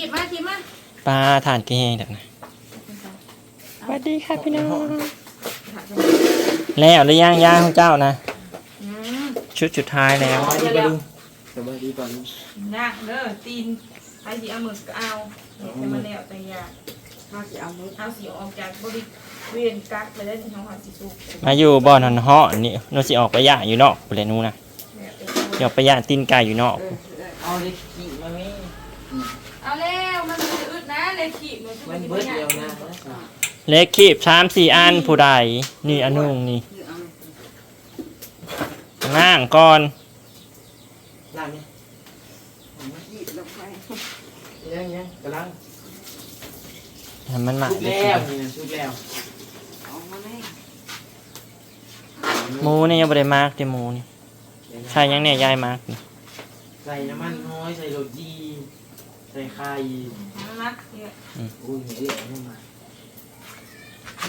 ขีบมาขีบมาปลาทานกระแหงเด็กนะสวัสดีค่ะพี่น้อง แล้วหรือยังย่างของเจ้านะ อืมชุดสุดท้ายแล้ว สบายดีปะลุงสบายดีปะลุงนะเด้อตีนใครสิเอามือก็เอาแต่มันแล้วแต่อยากข้าวจะเอามือเอาสีออกจากบริเวณกักไปได้ที่น้องหอยสีสุกมาอยู่บ่อนหอนห่อนี่โนสิออกไปย่างอยู่นอกไปเลยนู้นนะแบบเป็นเดี๋ยวไปย่างตีนไก่อยู่นอก เออเออเอาเลยขี่มาไหม เอาแล้วมันจะอึดนะเลยขีบ มันมันเบิดเดียวนะเล็กคีบสามสี่อันผู้ใดนี่อันนุ่งนี่คือเอาง่างก่อนร้านนี้หยิบลงไปยังยังกำลังให้มันหมักชุบได้แล้วสินี่นะชุบแล้วเอามาไหมหมูนี่ยังบ่ได้มากเด้หมูนี่ใช่ยังเนี่ยยายมากนี่ใส่น้ำมันน้อยใส่โรดี ใส่ไข่นักเนี่ยอุ้ยเหนื่อยเลยนี่มา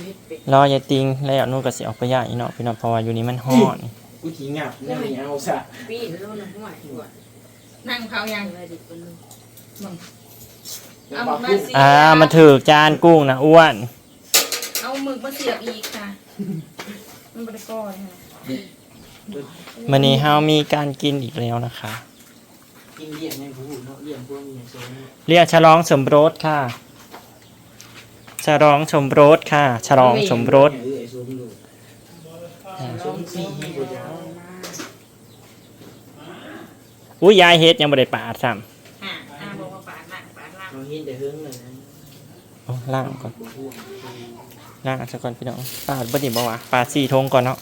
นิดเป็ดรอยายติงแล้วนู่นก็สิออกไปย่างอีกเนาะพี่น้องเพราะว่าอยู่นี่มันฮ้อนกูทิ้งอะนี่ไม่เอาซะปีนรุ่นหัวหัวนั่งเขายังอะไรดิบเป็นลูกเอามาสิอ่ามาถือจานกุ้งนะอ้วน เอาหมึกมาเสียบอีกค่ะ มันบริกรค่ะวันนี้เฮามีการกินอีกแล้วนะคะ กินเลี้ยงในผู้เนาะเลี้ยงพวกนี้โซนเรียกฉลองสมรสค่ะ ฉลองสมรสค่ะ ฉลองสมรสเออไอ้โซนดูโซนสี่กูจะเอามาอุ้ยยายเฮ็ดยังบ่ได้ปาดซ้อ่าอ่าบอกว่าปาดหนักปาดหนักเราเห็นแต่เฮิงเลยนะำโอ้ล่างก่อนบ่ห่วงล่างซะก่อนพี่น้องปาดบ่ดีบ่วะปาดสี่ทงก่อนเนาะ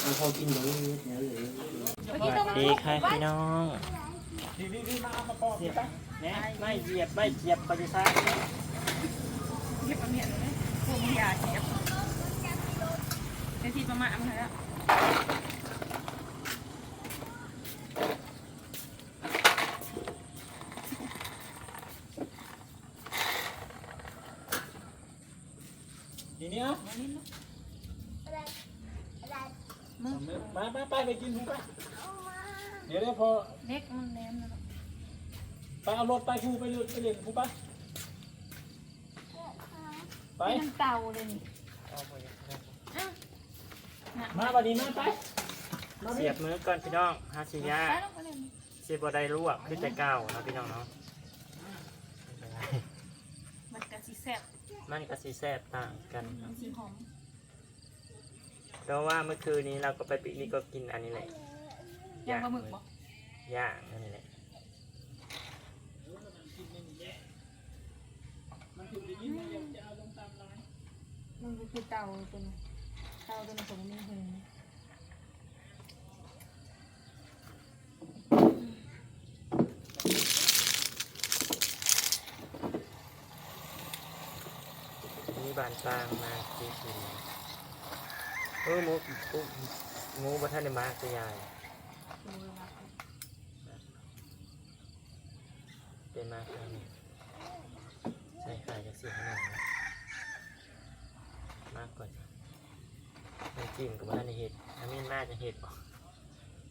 เอาเขากินตรงนี้เนี่ยเลยส วัสดีค่ะพี่น้องเสียบไม่เหยียบไม่เหยียบปฏิซาเก็บเอาเนี่ยเลยพวกมึงอย่าเก็บไอ้ที่ประมาณมันแล้วทีนี้อะมาไปไปไปกินหมูไป เดี๋ยวเดี๋ยวพอเล็กมันแหลมนะไปเอารถไปภูไปเรียนไปเรียนภูไปไปเป็นเต่าเลยนี่มาบัดนี้มาไปมาเสียบมือก่อนพี่น้องฮาชิยะไปลงไปเลยเสียบบ่ได้ลวกคือแต่เก่าเนาะพี่น้องเนาะมันกะสิแซ่บมันก็สิแซ่บต่างกันมันสีหอมเพราะว่าเมื่อคืนนี้เราก็ไปปิกนิกก็กินอันนี้แหละ ย่างปลาหมึกบอกย่างอันนี้แหละมันก็คือเต่าตัวนี้เต่าตัวนี้ผมมีหูมีบานปลางมากินกินเออหมูปุ๊บหมูบัทันได้มาจะยายดู เลยนะเป็นมาครั้งนี้ใส่ไข่จะเสียขนาดนะมากกว่าน้ำจิ้มกับบัทันได้เห็ดอันนี้น่าจะเห็ดออก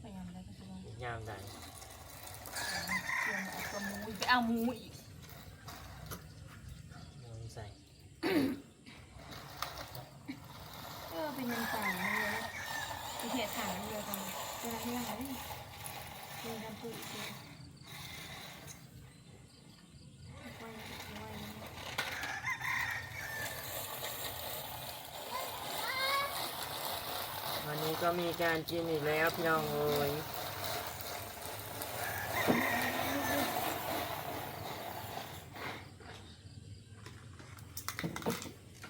พยายามได้ก็จะลองยามใดเตรียมเอาตัวหมูอีกไปเอาหมูอีก หมูนี่ใส่ เออเป็นยังต่างมันเลยไอเทียถางเดียวกันเป็นอะไรยังไงเป็นการพูดอีกทีไวันนี้ก็มีการกินอีกแล้วพี่น้องเอ้ย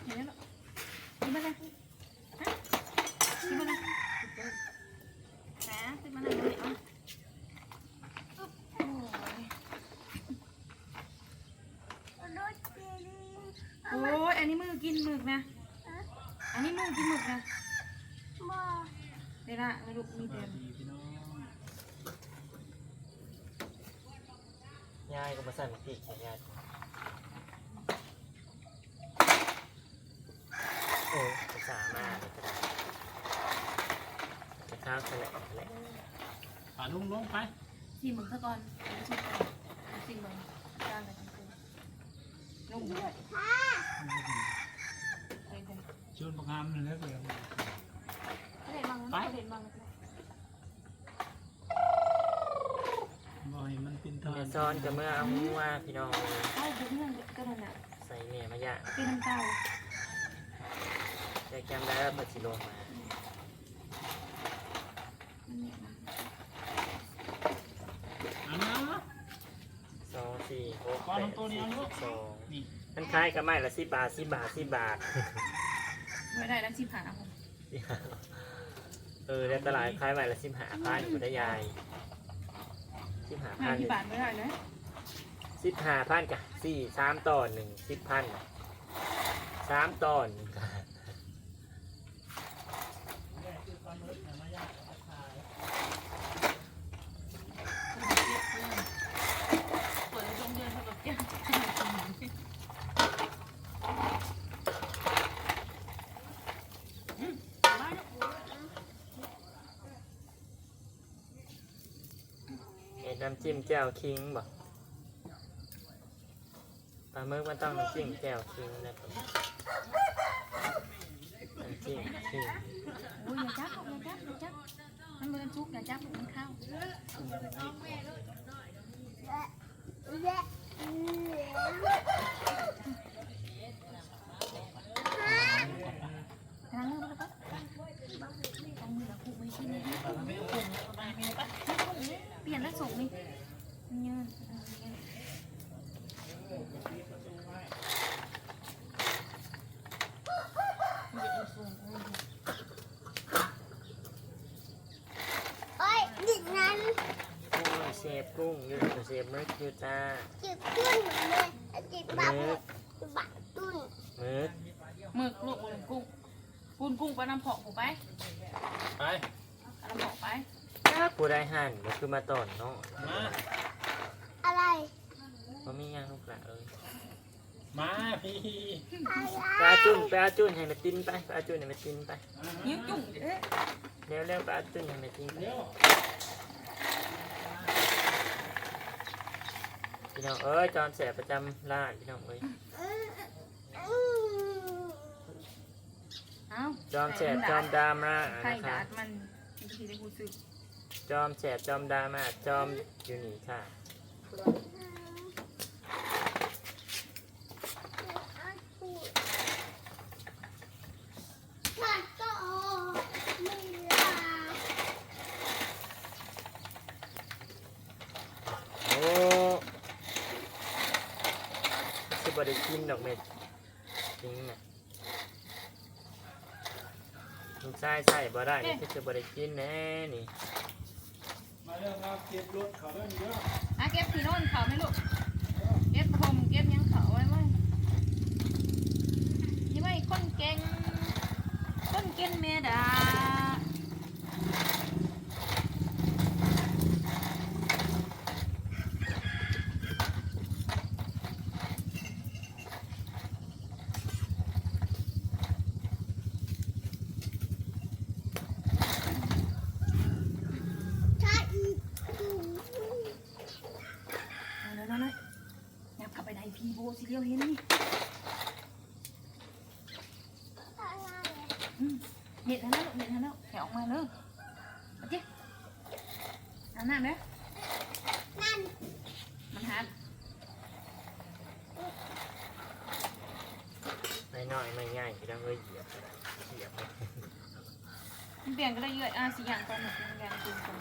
เห็นแล้วกินมาเลยฮะกินมาเลยแหมกินมาเลยเอาโอ้ยโอ้ยอันนี้มือกินหมึกนะ อันนี้มือกินหมึกนะเดี๋ยวนะไม่รู้มีเต็มยายก็มาใส่หมะพริกใส่ยายโอ้ภาษามากเลยก็ได้จะข้าวแฉลงแฉลงป่าลุงลงไปสี่หมึกซะก่อนสี่ก่อนสี่นบ่จางกันคือนุ่มด้วยเฮ้ยเฮ้ย ชวนประงามเลยนะเพื่อนเห็นบ้างเห็นบ้างบ่อยมันเป็นทอแม่นซ้อนกับเมื่อเอาหัวพี่น้องใช่เพื่อนก็นั่นน่ะใส่เมียมาย่างเป็นน้ำตาลจะจำได้ว่าเปิดสิลงมาอันนั้นนะสองสี่หกก้อนแปดน้ำตัวนี้สิเอาลูบกสองนี่มันคล้ายกับไม้ละสิบบาทสิบบาทสิบบาท ไม่ได้แล้วสิผ่าผมเออแล้วตลาดคล้ายไม้ละสิบห้าพันอยู่ได้ยายสิบห้าห้าพันที่บาทไม่ได้เลยสิบห้าพันกับสี่สามต่อหนึ่งสิบพันสามต่อหนึ่งค่ะ เปิดโรงเรียนเขาแบบเจ้า เห็นน้ำ จิ้มแก้วคิงบ่ปลาหมึกมันต้องจิ้มแก้วคิงนะครับจิ้มคิงโอ้ยอย่าจับอย่าจับอย่าจับมันมันทุกอย่าจับมันเข้าทางเรื่องมันก็ต้องมีละคู่ไม่ใช่ไหมเปลี่ยนแล้วส่งนี่เงิน โอ้ยดินั้น กุ้ งเซฟกุ้งอยูเซฟมึกอยูจ้าจิบตุ้นเลยจิบบักบักตุ้นมึกหมึกลูกหมึกกุ้งกุ้งกุ้งไปน้ำเพาะผูไปไปน้ำเพาะไปผู้ได้หั่นก็คือมาต่อนเนาะมาอะไรเพราะมีหยังลูกหละเอ้ยมาพี่อะไรไปเอาจุ่นไปเอาจุ่นให้แม่ตินไปไปเอาจุ่นให้แม่ตินไปยิ้มจุ่มเอ๊ะเร็วเร็วไปเอาจุ่นให้แม่ตินไป เดี๋ยว พี่น้องเอ้ยจอนแสบประจำร้านพี่น้องเอ้ยเอ้าจอมแสบจอมดราม่าไข่นะดาคะดมันทีได้กูซื้อจอมแสบจอมดราม่าจอมอยู่นี่ค่ะมันก็ไม่ลา โอ้สิบได้ กินดอกเม็ดจริงน่ะลูกชายใส่บ่ได้นี่คือจะบ่ได้กินแน่นี่มาเรื่องครับเก็บรถเขาเรื่องเยอะอะเก็บที่โน่นเขาไหมลูก เก็บผมเก็บยังเขาไว้ไหมยี่ไว้คนเก่งคนเก่งเมดา ใช่ เอาเลยเอาเลยยับเข้าไปในพีโบ สิเดียวเห็นนี่เห็ดแล้วเห็ดแล้วแถวออกมาเลยเอาจิเอาหน้าไหมนั่นมันหักไม่น้อยไม่ง่ายพี่น้องเอ้ยเหยียบเหยียบเลยมันเปลี่ยนก็ได้เยอะอะสิอย่างตอนหนึ่งอย่างจริงจัง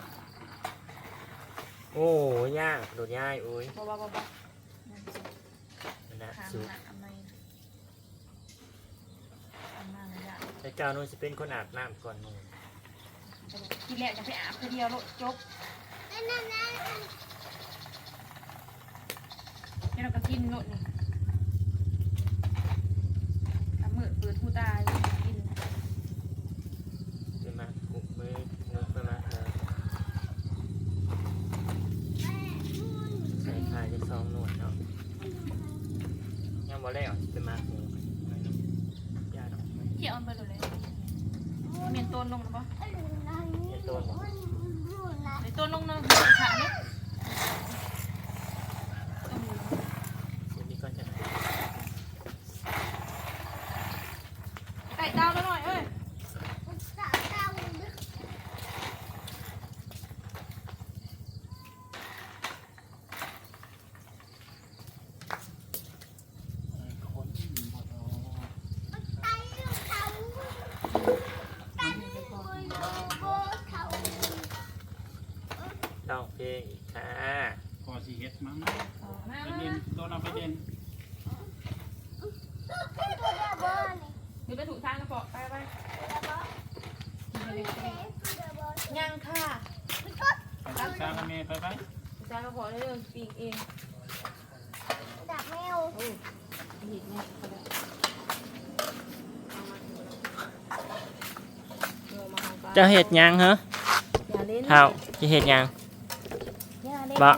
โอ้ยากโดดย่ายโอ้ยบ้าบ้าบ้าบ้า นั่นนะทางสุดหนักทำไมทำมาเลยอะแต่เจ้านู้นจะเป็นคนอาบน้ำก่อนหมึงกินแล้วจะไปอาบคนเดียวโลดจบนั่นนั่นนั่นแล้วเราก็กินโลดนี่ทำมือเปิดผู้ตายกิน ไปมากุกมือมือไปมาเลยใส่ขายจะซองหนวดเนาะยัง บ่ได้หรอไปมาหูยาดอกเกี่ยวมันไปเลยเมียนต้นลงหรือเปล่าเห็นต้นบ่ในต้นลงเนาะขาเนี่ยเอ ร้องเพลงอีกค่ะพอสิเฮ็ดมั้งอ๋อมาไปมาเด่นตัวเราไปเด่นเป็นตัวเดียวบอลเดี๋ยวไปถูกทางนะปอไปไปตัวเดียวบอลยังค่ะไปศึกษากับแม่ไปไปจานกระเพาะเรื่องปีกเองดับแมวโอ้ยหิดแม่เขาได้เอามาเอามาเอาไปเจ้าเห็ดหยังเหรออย่าเล่นเท้าจะเห็ดหยังอย่าเล่น บะ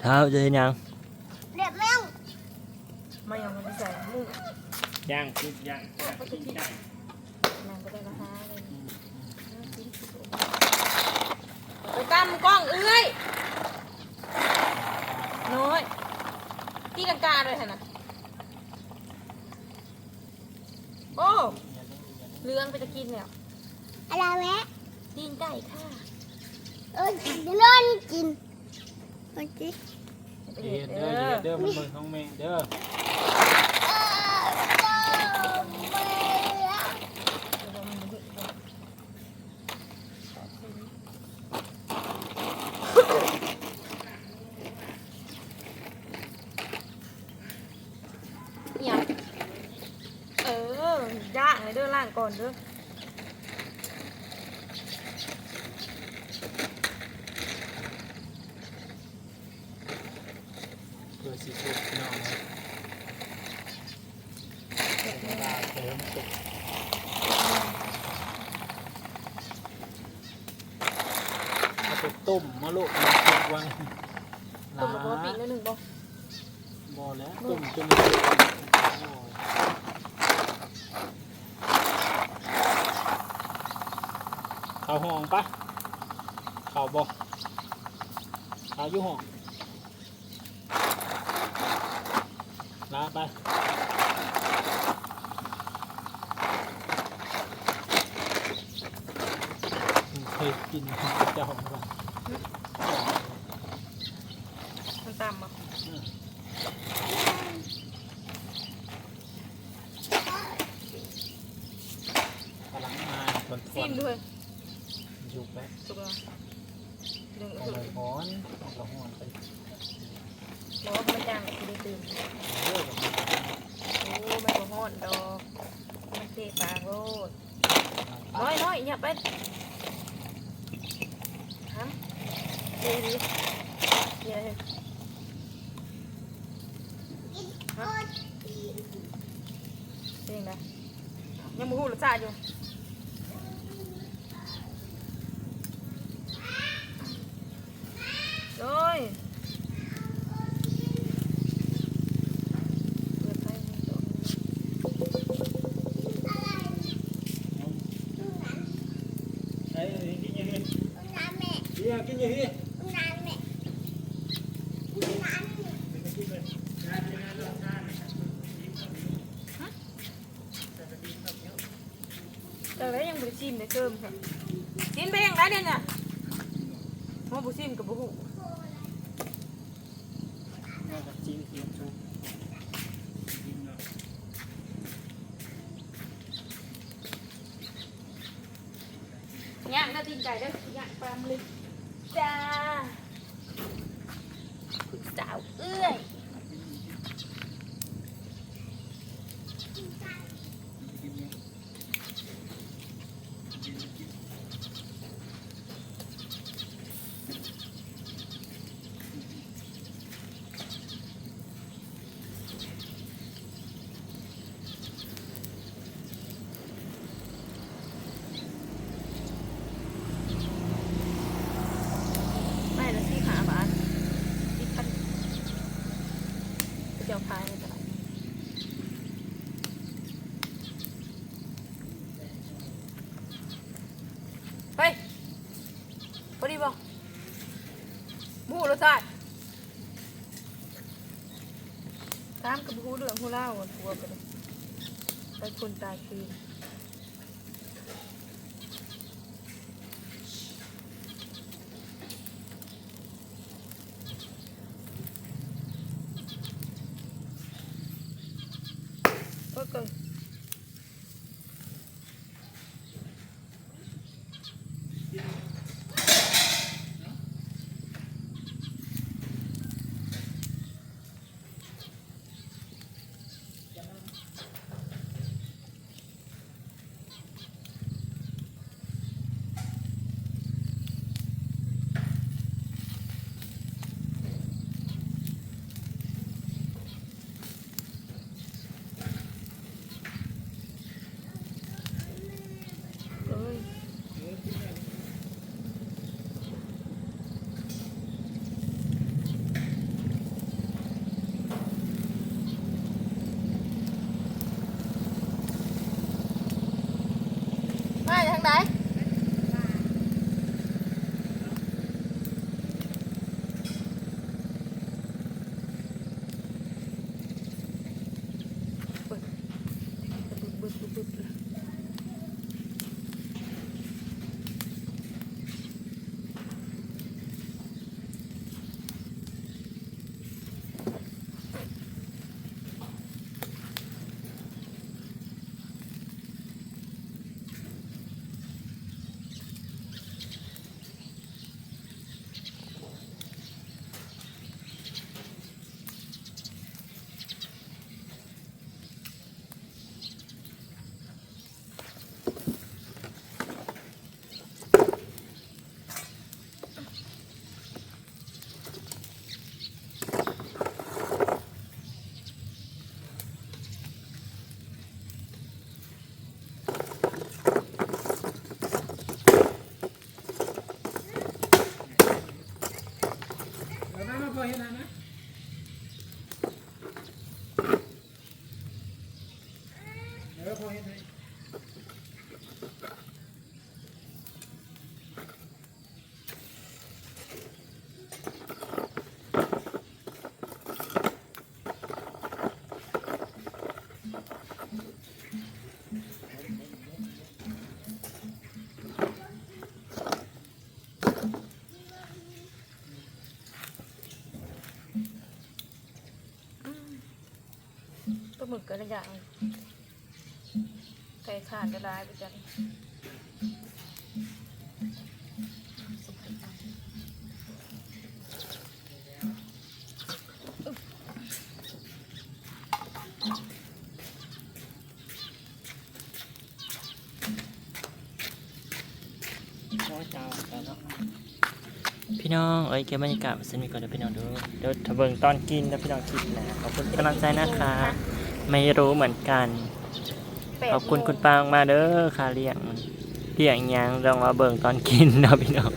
เท้าจะเห็ดหยังเด็บแมวไม่เอามันใส่มือย่างคิดย่างนางก็ได้ราคาเลยไปกำกล้องเอ้ยน้อยตีกันกาเลยนะโอ้เรื่องไปจะกินแล้วอะไรแม่ตีนไก่ค่ะ เออกินร้อนกินโอเคไปเฮ็เห็ดดเด้เด้ออเฮ็ดเด้อมันเบิ่งของแม่เด้อเออเออเนี่ยเออย่างเลยเด้อล่างก่อนเด้อ เพื่อสิสุกพี่น้องนะเวลาเติมสุก เอาไปต้มมาลูกมาสุกวังต้มกับปีกนิดหนึ่งบ่บ่แล้วต้มจนเข้าห้องปะเข้าบ่เข้าอยู่ห้องลาไปเคยกิน มันตามบ่พลังงานทนทซินมด้วยอยู่แป๊บสุกแล้วหนึ่งเอาสุกไปฮ้อนเอาละฮ้อนไปร้อนมันจางสิได้ตื่นเรื่อยโอ้ไม่บ่ฮ้อนดอกมันเตะปากโลดน้อยน้อยอย่าไปทำดีดีเดี๋ยว เป็นยังไงยังมูหูรสชาติอยู่เลยเปิดไฟให้ดู ไอ้กินอย่างนี้ น้ำแม่ เดี๋ยวกินอย่างนี้ น้ำแม่น้ำ แต่แล้วยังบุชิมได้เกิมค่ะชิมไปยังไงเนี่ยเนี่ยมอบุชิมกับบุหูน่าจะจิ้มเทียมชุบย่างน่าตีนไก่ได้ย่างปลาหมึกจ้าคุณสาวเอื้อยไม่ละสี่ขาบาทที่พันเจียวพายในตลาดเฮ้ยพอดีบอกบูรสชาติตามกับหูเหลืองหูเล่าหัวกันไปคนตายคืน หมึกก็ได้อย่างไก่ ขานก็ได้ไปจันพี่น้องเอ้ยเก็บบรรยากาศมาสนิทก่อนเดี๋ยวพี่น้องดูเดี๋ยวถ้าเบิงตอนกินแล้วพี่น้องคิดนะขอบคุณกำลังใจนะคะ ไม่รู้เหมือนกัน ขอบคุณคุณปางมาเด้อค่ะเลี้ยงเลี้ยงหยังลองมาเบิ่งตอนกินเนาะพี่น้อง